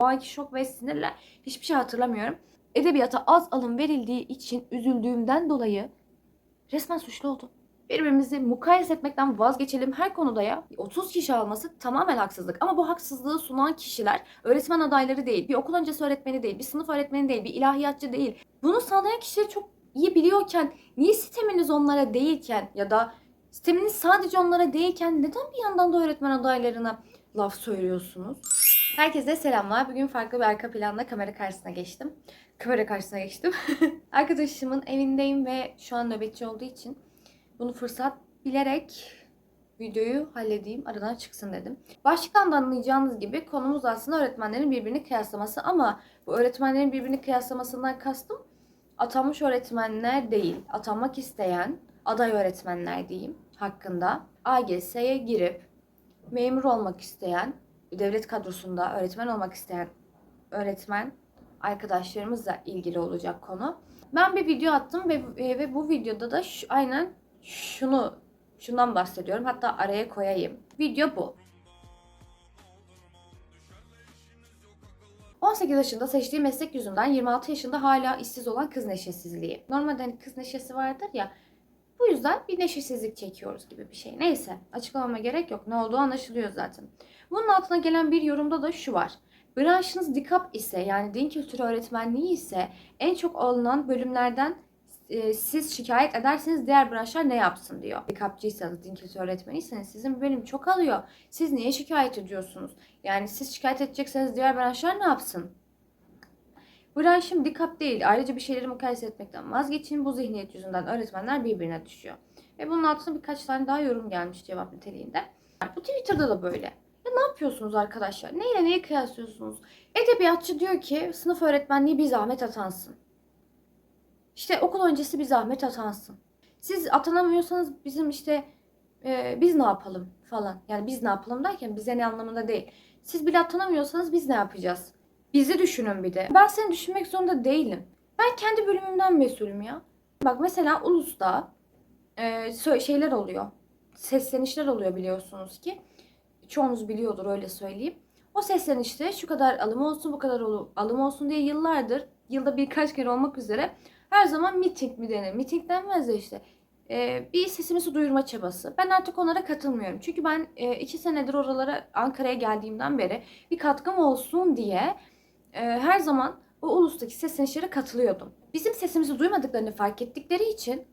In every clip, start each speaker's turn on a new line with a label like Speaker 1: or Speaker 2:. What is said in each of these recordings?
Speaker 1: O anki şok ve sinirle hiçbir şey hatırlamıyorum. Edebiyata az alım verildiği için üzüldüğümden dolayı resmen suçlu oldum. Birbirimizi mukayese etmekten vazgeçelim her konuda ya. 30 kişi alması tamamen haksızlık. Ama bu haksızlığı sunan kişiler öğretmen adayları değil, bir okul öncesi öğretmeni değil, bir sınıf öğretmeni değil, bir ilahiyatçı değil. Bunu sağlayan kişileri çok iyi biliyorken, niye sisteminiz onlara değilken ya da sisteminiz sadece onlara değilken neden bir yandan da öğretmen adaylarına laf söylüyorsunuz? Herkese selamlar. Bugün farklı bir arka planla kamera karşısına geçtim. Kamera karşısına geçtim. Arkadaşımın evindeyim ve şu an nöbetçi olduğu için bunu fırsat bilerek videoyu halledeyim, aradan çıksın dedim. Başlıktan da anlayacağınız gibi konumuz aslında öğretmenlerin birbirini kıyaslaması ama bu öğretmenlerin birbirini kıyaslamasından kastım atanmış öğretmenler değil, atanmak isteyen aday öğretmenler diyeyim hakkında AGS'ye girip memur olmak isteyen, devlet kadrosunda öğretmen olmak isteyen öğretmen arkadaşlarımızla ilgili olacak konu. Ben bir video attım ve, ve bu videoda da şu, aynen şunu şundan bahsediyorum. Hatta araya koyayım. Video bu. 18 yaşında seçtiği meslek yüzünden 26 yaşında hala işsiz olan kız neşesizliği. Normalde hani kız neşesi vardır ya. Bu yüzden bir neşesizlik çekiyoruz gibi bir şey. Neyse açıklamama gerek yok. Ne olduğu anlaşılıyor zaten. Bunun altına gelen bir yorumda da şu var. Branşınız dikap ise yani din kültürü öğretmenliği ise en çok alınan bölümlerden e, siz şikayet ederseniz diğer branşlar ne yapsın diyor. Dikapçıysanız, din kültürü öğretmeniyseniz sizin bölüm çok alıyor. Siz niye şikayet ediyorsunuz? Yani siz şikayet edecekseniz diğer branşlar ne yapsın? Branşım dikap değil. Ayrıca bir şeyleri mukayese etmekten vazgeçin. Bu zihniyet yüzünden öğretmenler birbirine düşüyor. Ve bunun altına birkaç tane daha yorum gelmiş cevap niteliğinde. Bu Twitter'da da böyle. Ya ne yapıyorsunuz arkadaşlar? Neyle neyi kıyaslıyorsunuz? Edebiyatçı diyor ki sınıf öğretmenliği bir zahmet atansın. İşte okul öncesi bir zahmet atansın. Siz atanamıyorsanız bizim işte e, biz ne yapalım falan. Yani biz ne yapalım derken bize ne anlamında değil. Siz bile atanamıyorsanız biz ne yapacağız? Bizi düşünün bir de. Ben seni düşünmek zorunda değilim. Ben kendi bölümümden mesulüm ya. Bak mesela Ulus'ta e, şeyler oluyor. Seslenişler oluyor biliyorsunuz ki. Çoğunuz biliyordur öyle söyleyeyim. O seslenişte şu kadar alım olsun bu kadar alım olsun diye yıllardır yılda birkaç kere olmak üzere her zaman miting mi denir? Miting denmez de işte. Ee, bir sesimizi duyurma çabası. Ben artık onlara katılmıyorum. Çünkü ben e, iki senedir oralara Ankara'ya geldiğimden beri bir katkım olsun diye e, her zaman o ulustaki seslenişlere katılıyordum. Bizim sesimizi duymadıklarını fark ettikleri için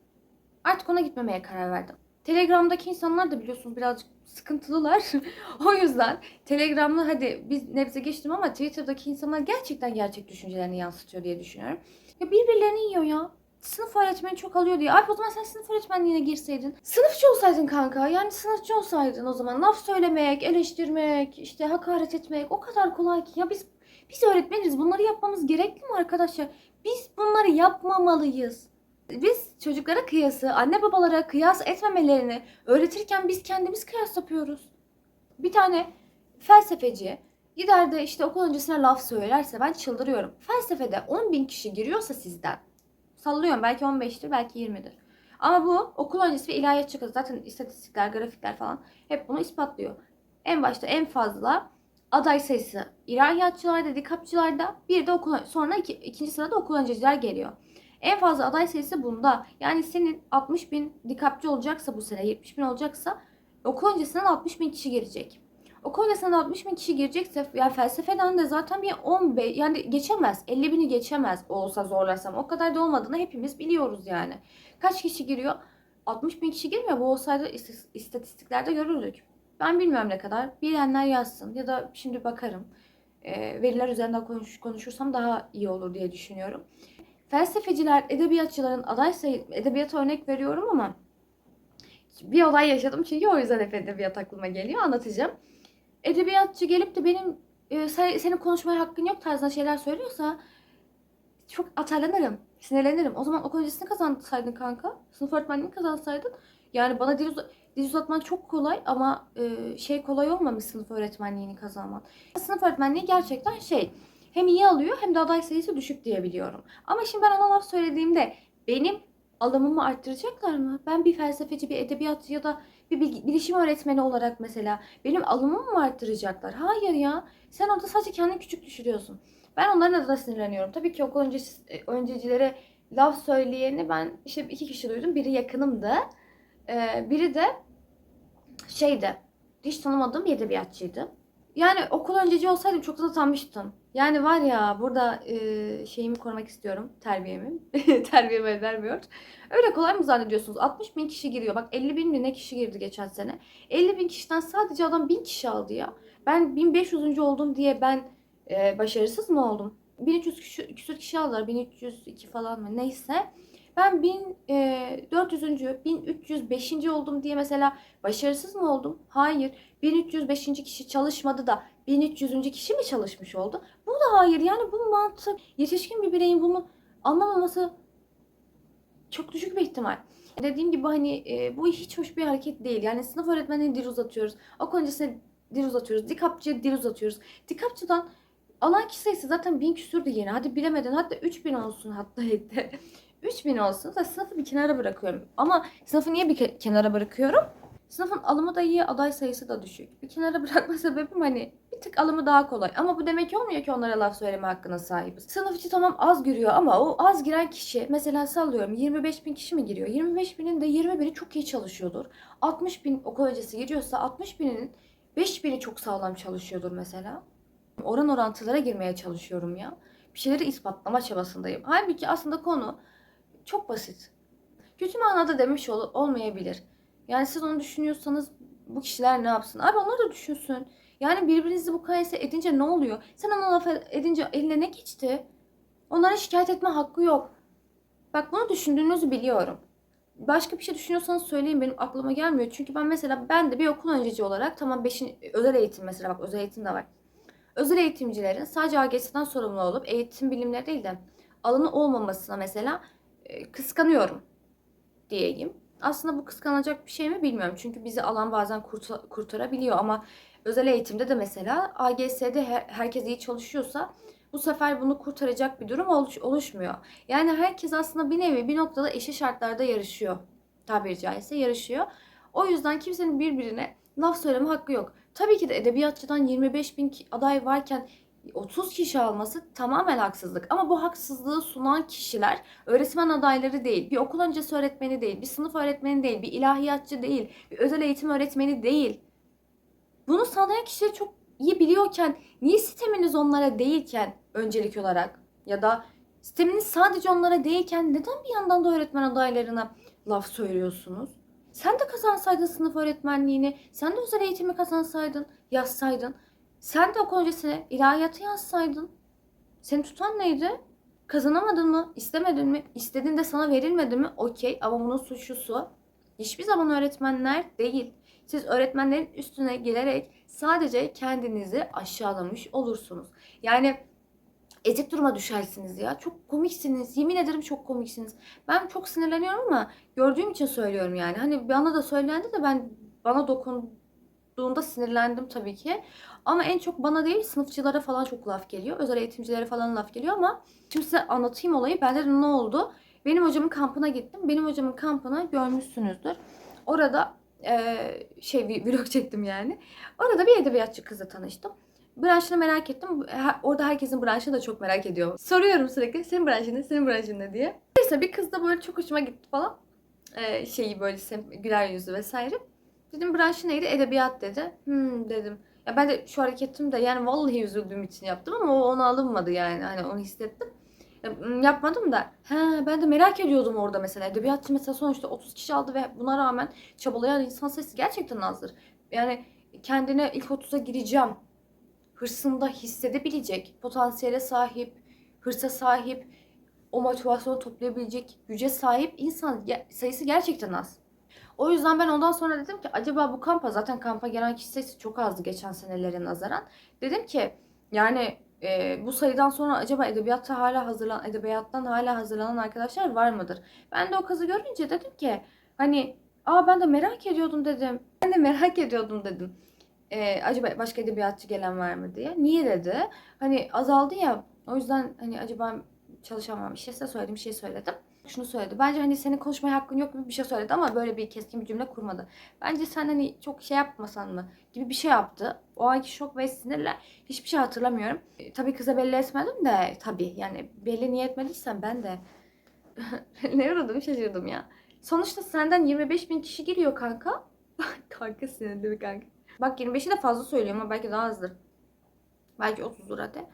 Speaker 1: artık ona gitmemeye karar verdim. Telegram'daki insanlar da biliyorsunuz birazcık sıkıntılılar. o yüzden Telegram'la hadi biz nebze geçtim ama Twitter'daki insanlar gerçekten gerçek düşüncelerini yansıtıyor diye düşünüyorum. Ya birbirlerini yiyor ya. Sınıf öğretmeni çok alıyor diye. Abi o zaman sen sınıf öğretmenliğine girseydin. Sınıfçı olsaydın kanka. Yani sınıfçı olsaydın o zaman. Laf söylemek, eleştirmek, işte hakaret etmek o kadar kolay ki. Ya biz biz öğretmeniz. Bunları yapmamız gerekli mi arkadaşlar? Biz bunları yapmamalıyız. Biz çocuklara kıyası, anne babalara kıyas etmemelerini öğretirken biz kendimiz kıyas yapıyoruz. Bir tane felsefeci gider de işte okul öncesine laf söylerse ben çıldırıyorum. Felsefede 10 bin kişi giriyorsa sizden sallıyorum belki 15'tir belki 20'dir. Ama bu okul öncesi ve ilahiyatçı kız zaten istatistikler, grafikler falan hep bunu ispatlıyor. En başta en fazla aday sayısı ilahiyatçılarda, dikapçılarda bir de okul sonra iki, ikinci sırada okul önceciler geliyor. En fazla aday sayısı bunda. Yani senin 60 bin dikapçı olacaksa bu sene 70 bin olacaksa okul öncesinden 60 bin kişi girecek. Okul öncesinden 60 bin kişi girecekse yani felsefeden de zaten bir 15 yani geçemez. 50 bini geçemez olsa zorlarsam. O kadar da olmadığını hepimiz biliyoruz yani. Kaç kişi giriyor? 60 bin kişi girmiyor. Bu olsaydı istatistiklerde görürdük. Ben bilmiyorum ne kadar. Bilenler yazsın ya da şimdi bakarım. Ee, veriler üzerinden konuş, konuşursam daha iyi olur diye düşünüyorum. Felsefeciler, edebiyatçıların aday sayı, edebiyata örnek veriyorum ama bir olay yaşadım çünkü o yüzden hep edebiyat aklıma geliyor. Anlatacağım. Edebiyatçı gelip de benim e, sen- senin konuşmaya hakkın yok tarzında şeyler söylüyorsa çok atarlanırım, sinirlenirim. O zaman okul öncesini kazansaydın kanka, sınıf öğretmenliğini kazansaydın. Yani bana dil, uza- dil uzatman çok kolay ama e, şey kolay olmamış sınıf öğretmenliğini kazanman. Sınıf öğretmenliği gerçekten şey hem iyi alıyor hem de aday sayısı düşük diye biliyorum. Ama şimdi ben ona laf söylediğimde benim alımımı arttıracaklar mı? Ben bir felsefeci, bir edebiyatçı ya da bir bilgi- bilişim öğretmeni olarak mesela benim alımımı mı arttıracaklar? Hayır ya. Sen orada sadece kendini küçük düşürüyorsun. Ben onların adına sinirleniyorum. Tabii ki okul öncesi, e, öncecilere laf söyleyeni ben işte iki kişi duydum. Biri yakınımdı. Ee, biri de şeydi. Hiç tanımadığım bir edebiyatçıydı. Yani okul önceci olsaydım çok da tanımıştım. Yani var ya burada e, şeyimi korumak istiyorum. Terbiyemi. Terbiyeme el vermiyor. Öyle kolay mı zannediyorsunuz? 60 bin kişi giriyor. Bak 50 bin mi ne kişi girdi geçen sene. 50 bin kişiden sadece adam 1000 kişi aldı ya. Ben 1500. oldum diye ben e, başarısız mı oldum? 1300 küsür, küsür kişi aldılar. 1302 falan mı neyse. Ben 1400. 1305. oldum diye mesela başarısız mı oldum? Hayır. 1305. kişi çalışmadı da 1300. kişi mi çalışmış oldu? Bu da hayır. Yani bu mantık yetişkin bir bireyin bunu anlamaması çok düşük bir ihtimal. Dediğim gibi hani e, bu hiç hoş bir hareket değil. Yani sınıf öğretmenine dil uzatıyoruz. Okul öncesine dil uzatıyoruz. Dikapçıya dil uzatıyoruz. Dikapçıdan alan kişi sayısı zaten bin küsürdü yeni. Hadi bilemedin hatta 3000 olsun hatta etti. 3000 olsun da sınıfı bir kenara bırakıyorum. Ama sınıfı niye bir ke- kenara bırakıyorum? Sınıfın alımı da iyi, aday sayısı da düşük. Bir kenara bırakma sebebim hani bir tık alımı daha kolay. Ama bu demek olmuyor ki onlara laf söyleme hakkına sahibiz. Sınıf içi tamam az giriyor ama o az giren kişi mesela sallıyorum 25 bin kişi mi giriyor? 25 binin de 20 bini çok iyi çalışıyordur. 60 bin okul öncesi giriyorsa 60 bininin 5 bini çok sağlam çalışıyordur mesela. Oran orantılara girmeye çalışıyorum ya. Bir şeyleri ispatlama çabasındayım. Halbuki aslında konu çok basit. Kötü manada demiş ol- olmayabilir. Yani siz onu düşünüyorsanız bu kişiler ne yapsın? Abi onlar da düşünsün. Yani birbirinizi bu kayese edince ne oluyor? Sen ona laf edince eline ne geçti? Onlara şikayet etme hakkı yok. Bak bunu düşündüğünüzü biliyorum. Başka bir şey düşünüyorsanız söyleyin benim aklıma gelmiyor. Çünkü ben mesela ben de bir okul önceci olarak tamam 5. özel eğitim mesela bak özel eğitim de var. Özel eğitimcilerin sadece AGS'den sorumlu olup eğitim bilimleri değil de alanı olmamasına mesela e, kıskanıyorum diyeyim. Aslında bu kıskanacak bir şey mi bilmiyorum. Çünkü bizi alan bazen kurta- kurtarabiliyor ama özel eğitimde de mesela AGS'de her- herkes iyi çalışıyorsa bu sefer bunu kurtaracak bir durum oluş- oluşmuyor. Yani herkes aslında bir nevi bir noktada eşit şartlarda yarışıyor. Tabiri caizse yarışıyor. O yüzden kimsenin birbirine laf söyleme hakkı yok. Tabii ki de edebiyatçıdan 25 bin aday varken 30 kişi alması tamamen haksızlık. Ama bu haksızlığı sunan kişiler öğretmen adayları değil, bir okul öncesi öğretmeni değil, bir sınıf öğretmeni değil, bir ilahiyatçı değil, bir özel eğitim öğretmeni değil. Bunu sağlayan kişileri çok iyi biliyorken niye sisteminiz onlara değilken öncelik olarak ya da sisteminiz sadece onlara değilken neden bir yandan da öğretmen adaylarına laf söylüyorsunuz? Sen de kazansaydın sınıf öğretmenliğini, sen de özel eğitimi kazansaydın, yazsaydın, sen de okul öncesine ilahiyatı yazsaydın. Seni tutan neydi? Kazanamadın mı? İstemedin mi? İstediğinde sana verilmedi mi? Okey ama bunun suçlusu hiçbir zaman öğretmenler değil. Siz öğretmenlerin üstüne gelerek sadece kendinizi aşağılamış olursunuz. Yani ezik duruma düşersiniz ya. Çok komiksiniz. Yemin ederim çok komiksiniz. Ben çok sinirleniyorum ama gördüğüm için söylüyorum yani. Hani bana da söylendi de ben bana dokunduğunda sinirlendim tabii ki. Ama en çok bana değil sınıfçılara falan çok laf geliyor. Özel eğitimcilere falan laf geliyor ama şimdi size anlatayım olayı. Bende de ne oldu? Benim hocamın kampına gittim. Benim hocamın kampını görmüşsünüzdür. Orada eee, şey vlog çektim yani. Orada bir edebiyatçı kızla tanıştım. Branşını merak ettim. Orada herkesin branşını da çok merak ediyorum. Soruyorum sürekli senin branşın ne, senin branşın ne diye. Neyse bir kız da böyle çok hoşuma gitti falan. Eee, şeyi böyle güler yüzü vesaire. Dedim branşı neydi? Edebiyat dedi. Hmm dedim. Ya ben de şu hareketim de yani vallahi üzüldüğüm için yaptım ama o ona alınmadı yani. Hani onu hissettim. Ya, Yapmadım da. He, ben de merak ediyordum orada mesela. Edebiyatçı mesela sonuçta 30 kişi aldı ve buna rağmen çabalayan insan sayısı gerçekten azdır. Yani kendine ilk 30'a gireceğim hırsında hissedebilecek, potansiyele sahip, hırsa sahip, o motivasyonu toplayabilecek güce sahip insan sayısı gerçekten az. O yüzden ben ondan sonra dedim ki acaba bu kampa zaten kampa gelen kişi sayısı çok azdı geçen senelere nazaran. Dedim ki yani e, bu sayıdan sonra acaba edebiyatta hala hazırlan edebiyattan hala hazırlanan arkadaşlar var mıdır? Ben de o kızı görünce dedim ki hani aa ben de merak ediyordum dedim. Ben de merak ediyordum dedim. E, acaba başka edebiyatçı gelen var mı diye. Niye dedi? Hani azaldı ya o yüzden hani acaba çalışamam. İşte size söylediğim şeyi söyledim. Şunu söyledi. Bence hani senin konuşmaya hakkın yok gibi bir şey söyledi ama böyle bir keskin bir cümle kurmadı. Bence sen hani çok şey yapmasan mı gibi bir şey yaptı. O anki şok ve sinirle hiçbir şey hatırlamıyorum. E, tabii kıza belli etmedim de tabii yani belli niye etmediysen ben de ne uğradım şaşırdım ya. Sonuçta senden 25 bin kişi giriyor kanka. kanka sinirli bir kanka. Bak 25'i de fazla söylüyorum ama belki daha azdır. Belki 30'dur hadi.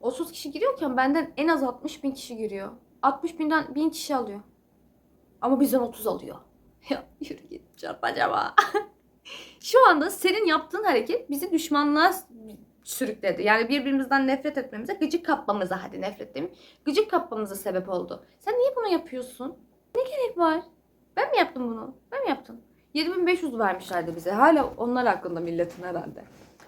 Speaker 1: 30 kişi giriyorken benden en az 60 bin kişi giriyor. 60 binden 1000 kişi alıyor. Ama bizden 30 alıyor. Ya yürü git çarp acaba. Şu anda senin yaptığın hareket bizi düşmanlığa sürükledi. Yani birbirimizden nefret etmemize, gıcık kapmamıza hadi nefret demeyeyim. Gıcık kapmamıza sebep oldu. Sen niye bunu yapıyorsun? Ne gerek var? Ben mi yaptım bunu? Ben mi yaptım? 7500 vermişlerdi bize. Hala onlar hakkında milletin herhalde.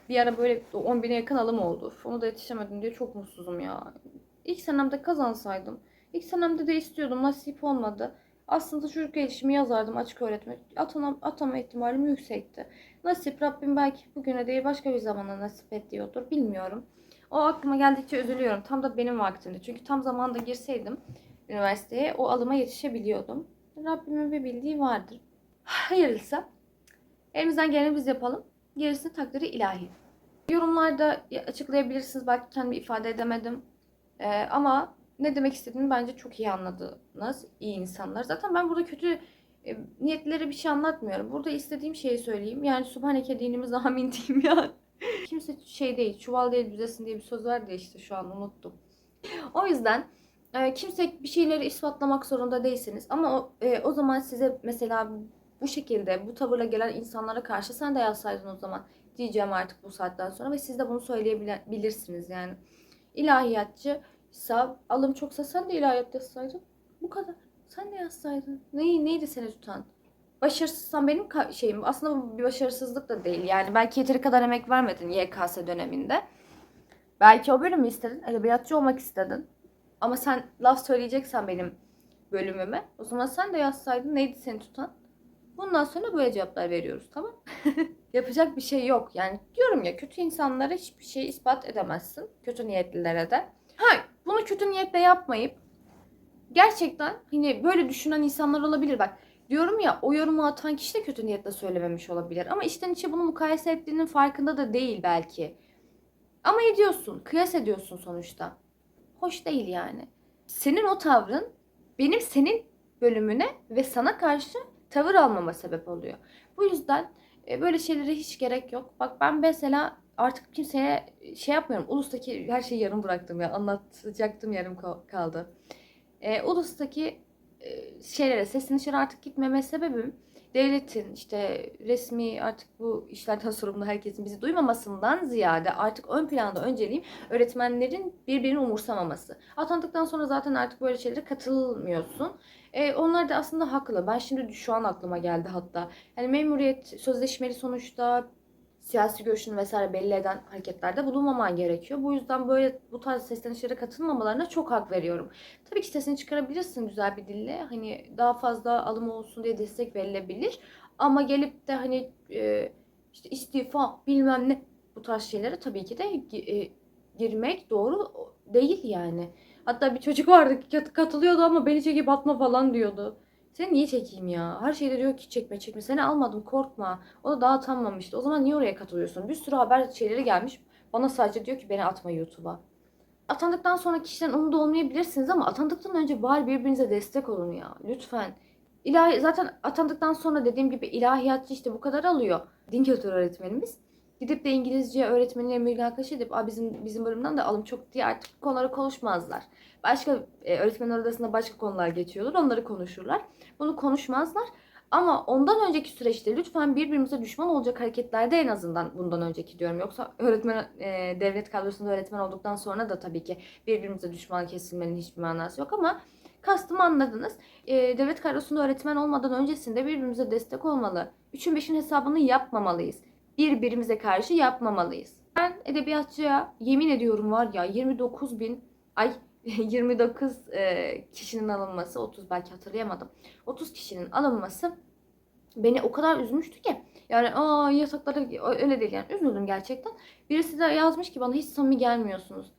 Speaker 1: Bir ara böyle 10 bine yakın alım oldu. Onu da yetişemedim diye çok mutsuzum ya. İlk senemde kazansaydım. İlk senemde de istiyordum. Nasip olmadı. Aslında çocuk gelişimi yazardım açık öğretmen. Atama, atama ihtimalim yüksekti. Nasip Rabbim belki bugüne değil başka bir zamana nasip ediyordur. Bilmiyorum. O aklıma geldikçe üzülüyorum. Tam da benim vaktimde. Çünkü tam zamanda girseydim üniversiteye o alıma yetişebiliyordum. Rabbimin bir bildiği vardır. Hayırlısı. Elimizden geleni biz yapalım. Gerisi takdiri ilahi. Yorumlarda açıklayabilirsiniz. Belki kendimi ifade edemedim. Ee, ama ne demek istediğimi bence çok iyi anladınız. İyi insanlar. Zaten ben burada kötü e, niyetlere bir şey anlatmıyorum. Burada istediğim şeyi söyleyeyim. Yani Subhaneke dinimiz amin diyeyim ya. Kimse şey değil, çuval değil büzesin diye bir söz vardı ya işte şu an unuttum. O yüzden e, kimse bir şeyleri ispatlamak zorunda değilsiniz. Ama o, e, o zaman size mesela bu şekilde bu tavırla gelen insanlara karşı sen de yazsaydın o zaman diyeceğim artık bu saatten sonra ve siz de bunu söyleyebilirsiniz yani. İlahiyatçıysa alım çoksa sen de ilahiyat yazsaydın. Bu kadar. Sen de yazsaydın. Neyi, neydi seni tutan? Başarısızsan benim şeyim. Aslında bu bir başarısızlık da değil. Yani belki yeteri kadar emek vermedin YKS döneminde. Belki o bölümü istedin. Edebiyatçı olmak istedin. Ama sen laf söyleyeceksen benim bölümüme. O zaman sen de yazsaydın. Neydi seni tutan? Bundan sonra böyle cevaplar veriyoruz tamam? Yapacak bir şey yok. Yani diyorum ya kötü insanlara hiçbir şey ispat edemezsin. Kötü niyetlilere de. Ha bunu kötü niyetle yapmayıp gerçekten hani böyle düşünen insanlar olabilir bak. Diyorum ya o yorumu atan kişi de kötü niyetle söylememiş olabilir. Ama içten içe bunu mukayese ettiğinin farkında da değil belki. Ama ediyorsun. Kıyas ediyorsun sonuçta. Hoş değil yani. Senin o tavrın benim senin bölümüne ve sana karşı tavır almama sebep oluyor. Bu yüzden e, böyle şeylere hiç gerek yok. Bak ben mesela artık kimseye şey yapmıyorum. Ulus'taki her şeyi yarım bıraktım ya. Anlatacaktım yarım ka- kaldı. E, Ulus'taki e, şeylere seslenişlere artık gitmeme sebebim devletin işte resmi artık bu işlerden sorumlu herkesin bizi duymamasından ziyade artık ön planda önceliğim öğretmenlerin birbirini umursamaması. Atandıktan sonra zaten artık böyle şeylere katılmıyorsun. E, onlar da aslında haklı. Ben şimdi şu an aklıma geldi hatta. Yani memuriyet sözleşmeli sonuçta siyasi görüşünü vesaire belli eden hareketlerde bulunmaman gerekiyor. Bu yüzden böyle bu tarz seslenişlere katılmamalarına çok hak veriyorum. Tabii ki sesini çıkarabilirsin güzel bir dille. Hani daha fazla alım olsun diye destek verilebilir. Ama gelip de hani e, işte istifa bilmem ne bu tarz şeylere tabii ki de e, girmek doğru değil yani. Hatta bir çocuk vardı kat- katılıyordu ama beni çekip atma falan diyordu. Seni niye çekeyim ya? Her şeyde diyor ki çekme çekme. Seni almadım korkma. O da daha atanmamıştı. O zaman niye oraya katılıyorsun? Bir sürü haber şeyleri gelmiş. Bana sadece diyor ki beni atma YouTube'a. Atandıktan sonra kişiden umut olmayabilirsiniz ama atandıktan önce bari birbirinize destek olun ya. Lütfen. İlahi, zaten atandıktan sonra dediğim gibi ilahiyatçı işte bu kadar alıyor. Din kültürü öğretmenimiz. Gidip de İngilizce öğretmeniyle mülakaş edip Aa, bizim bizim bölümden de alım çok diye artık konuları konuşmazlar. Başka e, öğretmenler odasında başka konular geçiyorlar. Onları konuşurlar. Bunu konuşmazlar. Ama ondan önceki süreçte lütfen birbirimize düşman olacak hareketlerde en azından bundan önceki diyorum. Yoksa öğretmen e, devlet kadrosunda öğretmen olduktan sonra da tabii ki birbirimize düşman kesilmenin hiçbir manası yok ama kastımı anladınız. E, devlet kadrosunda öğretmen olmadan öncesinde birbirimize destek olmalı. Üçün beşin hesabını yapmamalıyız. Birbirimize karşı yapmamalıyız. Ben edebiyatçıya yemin ediyorum var ya 29 bin ay 29 e, kişinin alınması 30 belki hatırlayamadım. 30 kişinin alınması beni o kadar üzmüştü ki. Yani aa yataklara öyle değil yani üzüldüm gerçekten. Birisi de yazmış ki bana hiç samimi gelmiyorsunuz.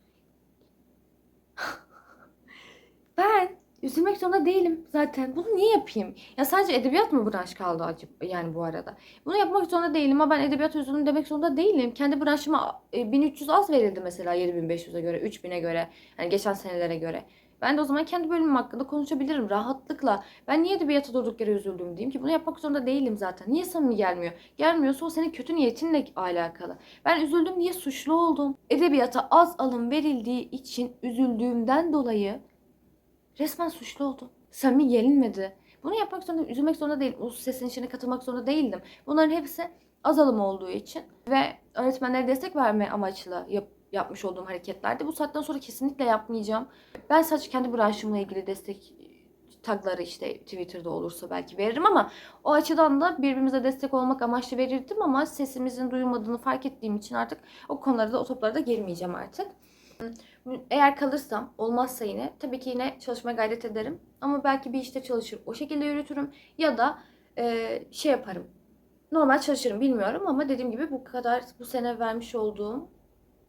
Speaker 1: ben Üzülmek zorunda değilim zaten. Bunu niye yapayım? Ya sadece edebiyat mı branş kaldı acaba yani bu arada? Bunu yapmak zorunda değilim ama ben edebiyat üzüldüm demek zorunda değilim. Kendi branşıma e, 1300 az verildi mesela 7500'e göre, 3000'e göre. Yani geçen senelere göre. Ben de o zaman kendi bölümüm hakkında konuşabilirim rahatlıkla. Ben niye edebiyata durduk yere üzüldüm diyeyim ki bunu yapmak zorunda değilim zaten. Niye samimi gelmiyor? Gelmiyorsa o senin kötü niyetinle alakalı. Ben üzüldüm diye suçlu oldum. Edebiyata az alım verildiği için üzüldüğümden dolayı resmen suçlu oldum. Samimi gelinmedi. Bunu yapmak zorunda, üzülmek zorunda değilim. Ulus sesin içine katılmak zorunda değildim. Bunların hepsi az alım olduğu için ve öğretmenlere destek verme amaçlı yap, yapmış olduğum hareketlerdi. Bu saatten sonra kesinlikle yapmayacağım. Ben sadece kendi branşımla ilgili destek tagları işte Twitter'da olursa belki veririm ama o açıdan da birbirimize destek olmak amaçlı verirdim ama sesimizin duyulmadığını fark ettiğim için artık o konulara da o toplara da girmeyeceğim artık. Eğer kalırsam olmazsa yine tabii ki yine çalışmaya gayret ederim. Ama belki bir işte çalışır o şekilde yürütürüm ya da e, şey yaparım. Normal çalışırım bilmiyorum ama dediğim gibi bu kadar bu sene vermiş olduğum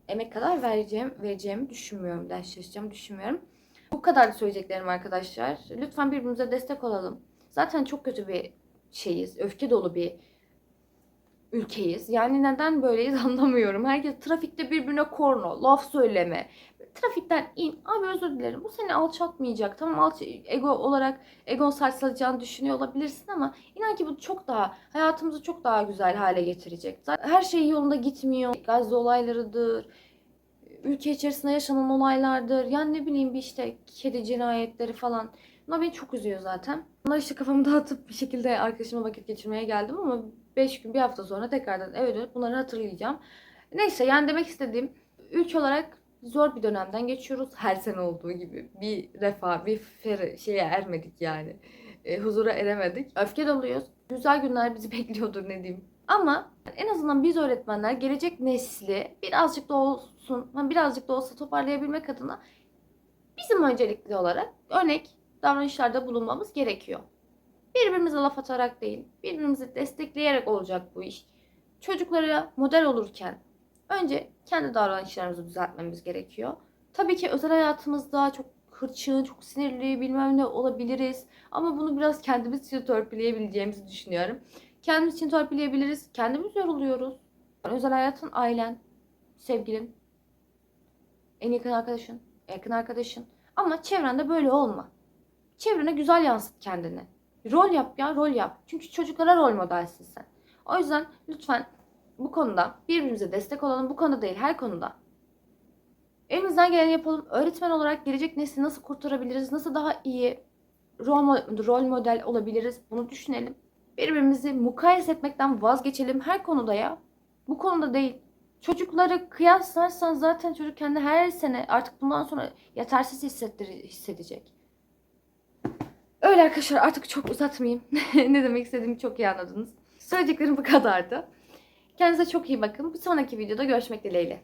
Speaker 1: emek kadar vereceğim vereceğimi düşünmüyorum. Ders çalışacağımı düşünmüyorum. Bu kadar söyleyeceklerim arkadaşlar. Lütfen birbirimize destek olalım. Zaten çok kötü bir şeyiz. Öfke dolu bir ülkeyiz. Yani neden böyleyiz anlamıyorum. Herkes trafikte birbirine korno, laf söyleme. Trafikten in. Abi özür dilerim. Bu seni alçaltmayacak. Tamam alç ego olarak egon sarsılacağını düşünüyor olabilirsin ama inan ki bu çok daha hayatımızı çok daha güzel hale getirecek. Her şey yolunda gitmiyor. Gazze olaylarıdır. Ülke içerisinde yaşanan olaylardır. Yani ne bileyim bir işte kedi cinayetleri falan. Bunlar beni çok üzüyor zaten. Bunlar işte kafamı dağıtıp bir şekilde arkadaşıma vakit geçirmeye geldim ama 5 gün bir hafta sonra tekrardan eve dönüp bunları hatırlayacağım. Neyse yani demek istediğim ülke olarak zor bir dönemden geçiyoruz. Her sene olduğu gibi bir refah, bir fer şeye ermedik yani. E, huzura eremedik. Öfke doluyuz. Güzel günler bizi bekliyordur ne diyeyim. Ama en azından biz öğretmenler gelecek nesli birazcık da olsun, hani birazcık da olsa toparlayabilmek adına bizim öncelikli olarak örnek davranışlarda bulunmamız gerekiyor. Birbirimize laf atarak değil, birbirimizi destekleyerek olacak bu iş. Çocuklara model olurken önce kendi davranışlarımızı düzeltmemiz gerekiyor. Tabii ki özel hayatımızda çok hırçın, çok sinirli bilmem ne olabiliriz. Ama bunu biraz kendimiz için törpüleyebileceğimizi düşünüyorum. Kendimiz için törpüleyebiliriz. Kendimiz yoruluyoruz. Özel hayatın ailen, sevgilin, en yakın arkadaşın, yakın arkadaşın. Ama çevrende böyle olma. Çevrene güzel yansıt kendini. Rol yap ya, rol yap. Çünkü çocuklara rol modelsin sen. O yüzden lütfen bu konuda birbirimize destek olalım. Bu konuda değil, her konuda. Elimizden geleni yapalım. Öğretmen olarak gelecek nesli nasıl kurtarabiliriz? Nasıl daha iyi rol, rol model olabiliriz? Bunu düşünelim. Birbirimizi mukayese etmekten vazgeçelim her konuda ya. Bu konuda değil. Çocukları kıyaslarsan zaten çocuk kendi her sene artık bundan sonra yetersiz hissettir hissedecek. Öyle arkadaşlar artık çok uzatmayayım. ne demek istediğimi çok iyi anladınız. Söyleyeceklerim bu kadardı. Kendinize çok iyi bakın. Bir sonraki videoda görüşmek dileğiyle.